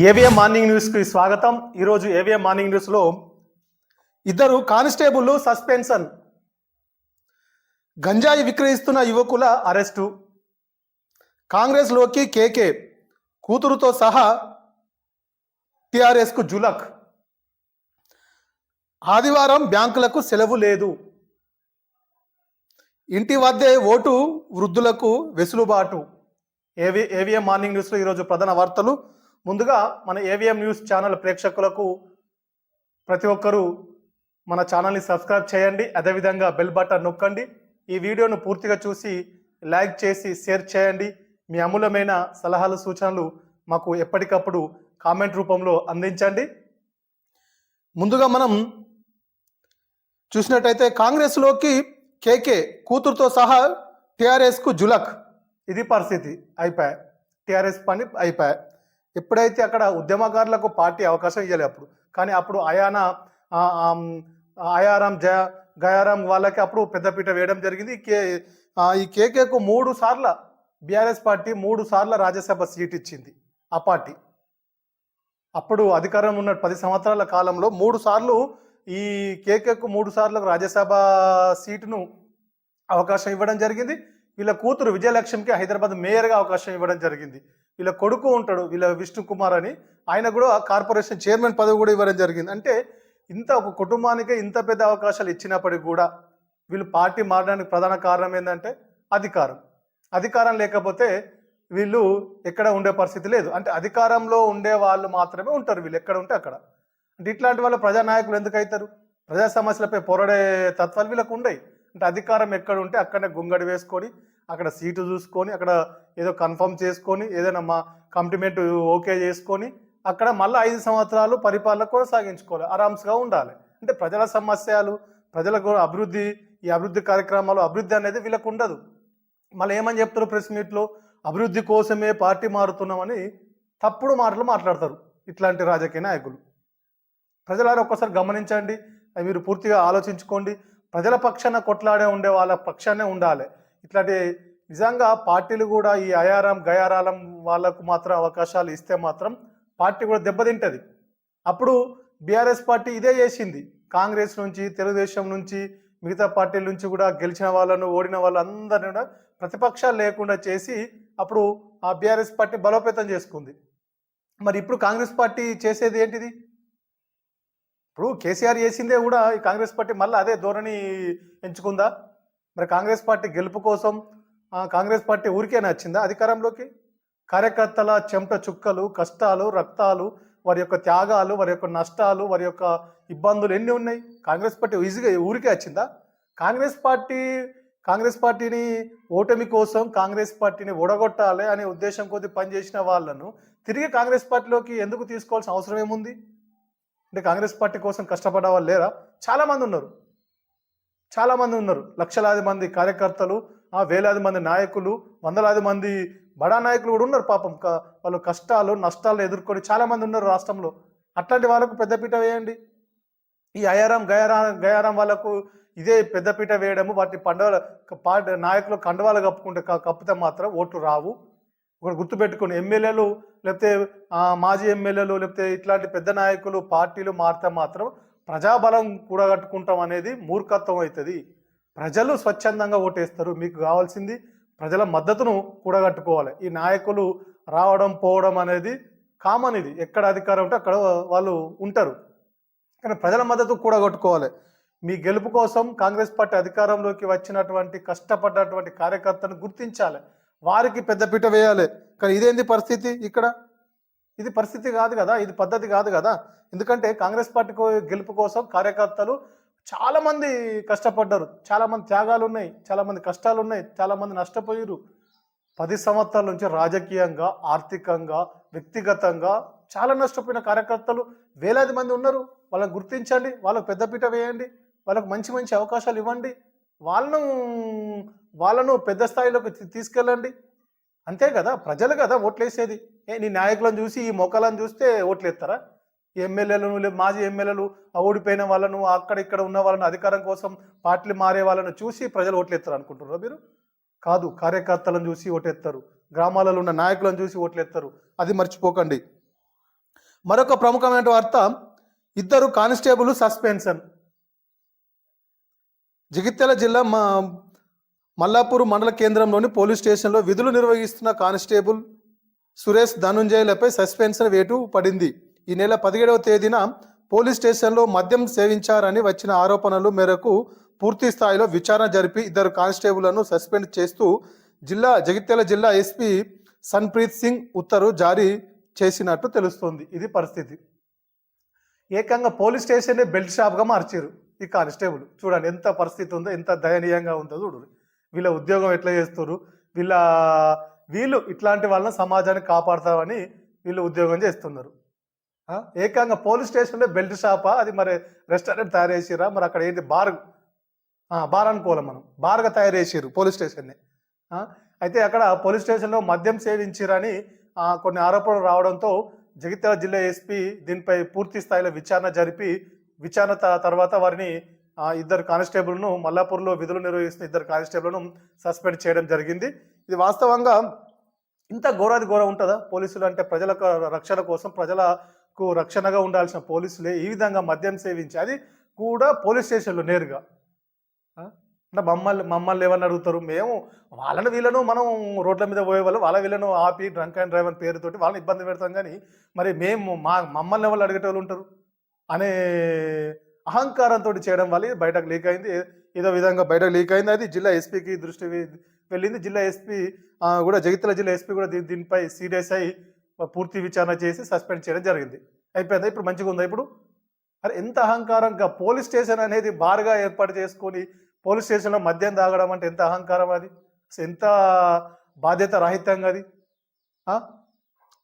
AVM morning న్యూస్కి స్వాగతం. ఈరోజు ఏవిఎం మార్నింగ్ న్యూస్లో ఇద్దరు కానిస్టేబుల్ సస్పెన్షన్. గంజాయి విక్రయిస్తున్న యువకుల అరెస్టు. కాంగ్రెస్లోకి కేకే కూతురుతో సహా టిఆర్ఎస్కు జులక్. ఆదివారం బ్యాంకులకు సెలవు లేదు. ఇంటి వద్దే ఓటు వృద్ధులకు వెసులుబాటు. ఏవి ఏవిఎం మార్నింగ్ న్యూస్లో ఈరోజు ప్రధాన వార్తలు. ముందుగా మన ఏవిఎం న్యూస్ ఛానల్ ప్రేక్షకులకు ప్రతి ఒక్కరూ మన ఛానల్ని సబ్స్క్రైబ్ చేయండి. అదేవిధంగా బెల్ బటన్ నొక్కండి. ఈ వీడియోను పూర్తిగా చూసి లైక్ చేసి షేర్ చేయండి. మీ అమూలమైన సలహాలు సూచనలు మాకు ఎప్పటికప్పుడు కామెంట్ రూపంలో అందించండి. ముందుగా మనం చూసినట్టయితే కాంగ్రెస్లోకి కేకే కూతురుతో సహా టీఆర్ఎస్కు జులక్. ఇది పరిస్థితి. అయిపోయా టిఆర్ఎస్ పని అయిపోయా ఎప్పుడైతే అక్కడ ఉద్యమకారులకు పార్టీ అవకాశం ఇవ్వలే అప్పుడు. కానీ అప్పుడు అయానా ఆయారాం జయ గయారాం వాళ్ళకి అప్పుడు పెద్దపీట వేయడం జరిగింది. కే ఈ కేకేకు మూడు సార్ల బీఆర్ఎస్ పార్టీ మూడు సార్ల రాజ్యసభ సీట్ ఇచ్చింది ఆ పార్టీ. అప్పుడు అధికారం ఉన్న పది సంవత్సరాల కాలంలో మూడు సార్లు ఈ కేకేకు మూడు సార్లు రాజ్యసభ సీటును అవకాశం ఇవ్వడం జరిగింది. వీళ్ళ కూతురు విజయలక్ష్మికి హైదరాబాద్ మేయర్గా అవకాశం ఇవ్వడం జరిగింది. వీళ్ళ కొడుకు ఉంటాడు వీళ్ళ విష్ణు కుమార్ అని. ఆయన కూడా కార్పొరేషన్ చైర్మన్ పదవి కూడా ఇవ్వడం జరిగింది. అంటే ఇంత ఒక కుటుంబానికే ఇంత పెద్ద అవకాశాలు ఇచ్చినప్పటికీ కూడా వీళ్ళు పార్టీ మారడానికి ప్రధాన కారణం ఏంటంటే అధికారం. అధికారం లేకపోతే వీళ్ళు ఎక్కడ ఉండే పరిస్థితి లేదు. అంటే అధికారంలో ఉండే వాళ్ళు మాత్రమే ఉంటారు వీళ్ళు ఎక్కడ ఉంటే అక్కడ. అంటే ఇట్లాంటి వాళ్ళు ప్రజానాయకులు ఎందుకు అవుతారు ప్రజా సమస్యలపై పోరాడే తత్వాలు వీళ్ళకు ఉండయి. అంటే అధికారం ఎక్కడ ఉంటే అక్కడనే గుంగడి వేసుకొని అక్కడ సీటు చూసుకొని అక్కడ ఏదో కన్ఫర్మ్ చేసుకొని ఏదైనా మా కంప్లిమెంట్ ఓకే చేసుకొని అక్కడ మళ్ళీ ఐదు సంవత్సరాలు పరిపాలన కొనసాగించుకోవాలి. ఆరామ్స్గా ఉండాలి. అంటే ప్రజల సమస్యలు ప్రజలకు అభివృద్ధి ఈ అభివృద్ధి కార్యక్రమాలు అభివృద్ధి అనేది వీళ్ళకు ఉండదు. మళ్ళీ ఏమని చెప్తారు ప్రెస్ మీట్లో అభివృద్ధి కోసమే పార్టీ మారుతున్నామని తప్పుడు మాటలు మాట్లాడతారు ఇట్లాంటి రాజకీయ నాయకులు. ప్రజలారా ఒక్కసారి గమనించండి. మీరు పూర్తిగా ఆలోచించుకోండి. ప్రజల పక్షాన కొట్లాడే ఉండే వాళ్ళ పక్షానే ఉండాలి. ఇట్లాంటి నిజంగా పార్టీలు కూడా ఈ అయారం గయారాలం వాళ్ళకు మాత్రం అవకాశాలు ఇస్తే మాత్రం పార్టీ కూడా దెబ్బతింటది. అప్పుడు బీఆర్ఎస్ పార్టీ ఇదే చేసింది. కాంగ్రెస్ నుంచి తెలుగుదేశం నుంచి మిగతా పార్టీల నుంచి కూడా గెలిచిన వాళ్ళను ఓడిన వాళ్ళందరినీ కూడా ప్రతిపక్షాలు లేకుండా చేసి అప్పుడు ఆ బీఆర్ఎస్ పార్టీ బలోపేతం చేసుకుంది. మరి ఇప్పుడు కాంగ్రెస్ పార్టీ చేసేది ఏంటిది? ఇప్పుడు కేసీఆర్ చేసిందే కూడా ఈ కాంగ్రెస్ పార్టీ మళ్ళీ అదే ధోరణి ఎంచుకుందా? మరి కాంగ్రెస్ పార్టీ గెలుపు కోసం కాంగ్రెస్ పార్టీ ఊరికే నచ్చిందా అధికారంలోకి? కార్యకర్తల చెమట చుక్కలు కష్టాలు రక్తాలు వారి యొక్క త్యాగాలు వారి యొక్క నష్టాలు వారి యొక్క ఇబ్బందులు ఎన్ని ఉన్నాయి? కాంగ్రెస్ పార్టీ ఈజీగా ఊరికే వచ్చిందా? కాంగ్రెస్ పార్టీ కాంగ్రెస్ పార్టీని ఓటమి కోసం కాంగ్రెస్ పార్టీని ఓడగొట్టాలి అనే ఉద్దేశం కొద్ది పనిచేసిన వాళ్ళను తిరిగి కాంగ్రెస్ పార్టీలోకి ఎందుకు తీసుకోవాల్సిన అవసరం ఏముంది? అంటే కాంగ్రెస్ పార్టీ కోసం కష్టపడే వాళ్ళు లేరా? చాలామంది ఉన్నారు. చాలామంది ఉన్నారు. లక్షలాది మంది కార్యకర్తలు వేలాది మంది నాయకులు వందలాది మంది బడా నాయకులు కూడా ఉన్నారు పాపం. వాళ్ళు కష్టాలు నష్టాలు ఎదుర్కొని చాలామంది ఉన్నారు రాష్ట్రంలో. అట్లాంటి వాళ్ళకు పెద్దపీట వేయండి. ఈ అయారాం గయారాం గయారాం వాళ్ళకు ఇదే పెద్దపీట వేయడము వాటి పండవల పాట నాయకులు కండవాలు కప్పుకుంటే కప్పితే మాత్రం ఓట్లు రావు. ఒకటి గుర్తుపెట్టుకుని ఎమ్మెల్యేలు లేకపోతే మాజీ ఎమ్మెల్యేలు లేకపోతే ఇట్లాంటి పెద్ద నాయకులు పార్టీలు మారితే మాత్రం ప్రజాబలం కూడగట్టుకుంటాం అనేది మూర్ఖత్వం అవుతుంది. ప్రజలు స్వచ్ఛందంగా ఓటేస్తారు. మీకు కావాల్సింది ప్రజల మద్దతును కూడగట్టుకోవాలి. ఈ నాయకులు రావడం పోవడం అనేది కామన్ ఇది. ఎక్కడ అధికారం ఉంటే అక్కడ వాళ్ళు ఉంటారు. కానీ ప్రజల మద్దతు కూడగట్టుకోవాలి. మీ గెలుపు కోసం కాంగ్రెస్ పార్టీ అధికారంలోకి వచ్చినటువంటి కష్టపడ్డటువంటి కార్యకర్తను గుర్తించాలి. వారికి పెద్దపీట వేయాలి. కానీ ఇదేంది పరిస్థితి ఇక్కడ? ఇది పరిస్థితి కాదు కదా? ఇది పద్ధతి కాదు కదా? ఎందుకంటే కాంగ్రెస్ పార్టీ గెలుపు కోసం కార్యకర్తలు చాలా మంది కష్టపడ్డారు. చాలా మంది త్యాగాలు ఉన్నాయి చాలా మంది కష్టాలు ఉన్నాయి చాలా మంది నష్టపోయారు పది సంవత్సరాల నుంచి రాజకీయంగా ఆర్థికంగా వ్యక్తిగతంగా చాలా నష్టపోయిన కార్యకర్తలు వేలాది మంది ఉన్నారు. వాళ్ళని గుర్తించండి. వాళ్ళకు పెద్దపీట వేయండి. వాళ్ళకు మంచి మంచి అవకాశాలు ఇవ్వండి. వాళ్ళను వాళ్ళను పెద్ద స్థాయిలోకి తీసుకెళ్ళండి. అంతే కదా? ప్రజలు కదా ఓట్లేసేది. ఏ నీ నాయకులను చూసి ఈ మొక్కలను చూస్తే ఓట్లు ఎత్తారా ఎమ్మెల్యేలను మాజీ ఎమ్మెల్యేలు ఓడిపోయిన వాళ్ళను అక్కడ ఇక్కడ ఉన్న వాళ్ళను అధికారం కోసం పార్టీలు మారే వాళ్ళను చూసి ప్రజలు ఓట్లు ఎత్తారు అనుకుంటున్నారా మీరు? కాదు కార్యకర్తలను చూసి ఓటెత్తారు గ్రామాలలో ఉన్న నాయకులను చూసి ఓట్లు ఎత్తారు అది మర్చిపోకండి. మరొక ప్రముఖమైన వార్త ఇద్దరు కానిస్టేబుల్ సస్పెన్షన్. జగిత్యాల జిల్లా మా మల్లాపూర్ మండల కేంద్రంలోని పోలీస్ స్టేషన్లో విధులు నిర్వహిస్తున్న కానిస్టేబుల్ సురేష్ ధనుంజయలపై సస్పెన్షన్ వేటు పడింది. ఈ నెల పదిహేడవ తేదీన పోలీస్ స్టేషన్లో మద్యం సేవించారని వచ్చిన ఆరోపణలు మేరకు పూర్తి స్థాయిలో విచారణ జరిపి ఇద్దరు కానిస్టేబుళ్ళను సస్పెండ్ చేస్తూ జిల్లా జగిత్యాల జిల్లా ఎస్పీ సన్ప్రీత్ సింగ్ ఉత్తర్వు జారీ చేసినట్టు తెలుస్తోంది. ఇది పరిస్థితి. ఏకంగా పోలీస్ స్టేషన్ని బెల్ట్ షాప్గా మార్చారు ఈ కానిస్టేబుల్. చూడండి ఎంత పరిస్థితి ఉందో ఎంత దయనీయంగా ఉందో చూడు. వీళ్ళ ఉద్యోగం ఎట్లా చేస్తారు వీళ్ళ వీళ్ళు ఇట్లాంటి వాళ్ళని సమాజాన్ని కాపాడతామని వీళ్ళు ఉద్యోగం చేస్తున్నారు. ఏకంగా పోలీస్ స్టేషన్లో బెల్ట్ షాపా? అది మరి రెస్టారెంట్ తయారు చేసిరా మరి అక్కడ ఏంటి బార్ బార్ అనుకోవాలి మనం. బార్గా తయారు చేసిర్రు పోలీస్ స్టేషన్ని. అయితే అక్కడ పోలీస్ స్టేషన్లో మద్యం సేవించిరని కొన్ని ఆరోపణలు రావడంతో జగిత్యాల జిల్లా ఎస్పీ దీనిపై పూర్తి స్థాయిలో విచారణ జరిపి విచారణ త- తర్వాత వారిని ఇద్దరు కానిస్టేబుల్ను మల్లాపూర్లో విధులు నిర్వహిస్తున్న ఇద్దరు కానిస్టేబుల్ను సస్పెండ్ చేయడం జరిగింది. ఇది వాస్తవంగా ఇంత ఘోరాది ఘోర ఉంటుందా? పోలీసులు అంటే ప్రజలకు రక్షణ కోసం ప్రజల కు రక్షణగా ఉండాల్సిన పోలీసులే ఈ విధంగా మద్యం సేవించి అది కూడా పోలీస్ స్టేషన్లో నేరుగా. అంటే మమ్మల్ని మమ్మల్ని ఏమని అడుగుతారు? మేము వాళ్ళని వీళ్ళను మనం రోడ్ల మీద పోయే వాళ్ళు వాళ్ళ వీళ్ళను ఆపి డ్రంక్ అండ్ డ్రైవ్ అని పేరుతోటి వాళ్ళని ఇబ్బంది పెడతాం కానీ మరి మేము మా మమ్మల్ని ఎవరు అడిగేటోళ్ళు ఉంటారు? అనే అహంకారంతో చేయడం వల్ల బయటకు లీక్ అయింది. ఏదో విధంగా బయటకు లీక్ అయింది. అది జిల్లా ఎస్పీకి దృష్టి వెళ్ళింది. జిల్లా ఎస్పీ కూడా జగిత్యాల జిల్లా ఎస్పీ కూడా దీ- దీనిపై సీరియస్ అయి పూర్తి విచారణ చేసి సస్పెండ్ చేయడం జరిగింది. అయిపోయిందా? ఇప్పుడు మంచిగా ఉందా ఇప్పుడు? అరే ఎంత అహంకారంగా పోలీస్ స్టేషన్ అనేది బార్గా ఏర్పాటు చేసుకొని పోలీస్ స్టేషన్లో మద్యం తాగడం అంటే ఎంత అహంకారం అది? ఎంత బాధ్యత రాహిత్యంగా అది?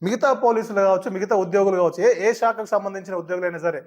మిగతా పోలీసులు కావచ్చు మిగతా ఉద్యోగులు కావచ్చు ఏ ఏ శాఖకు సంబంధించిన ఉద్యోగులైనా సరే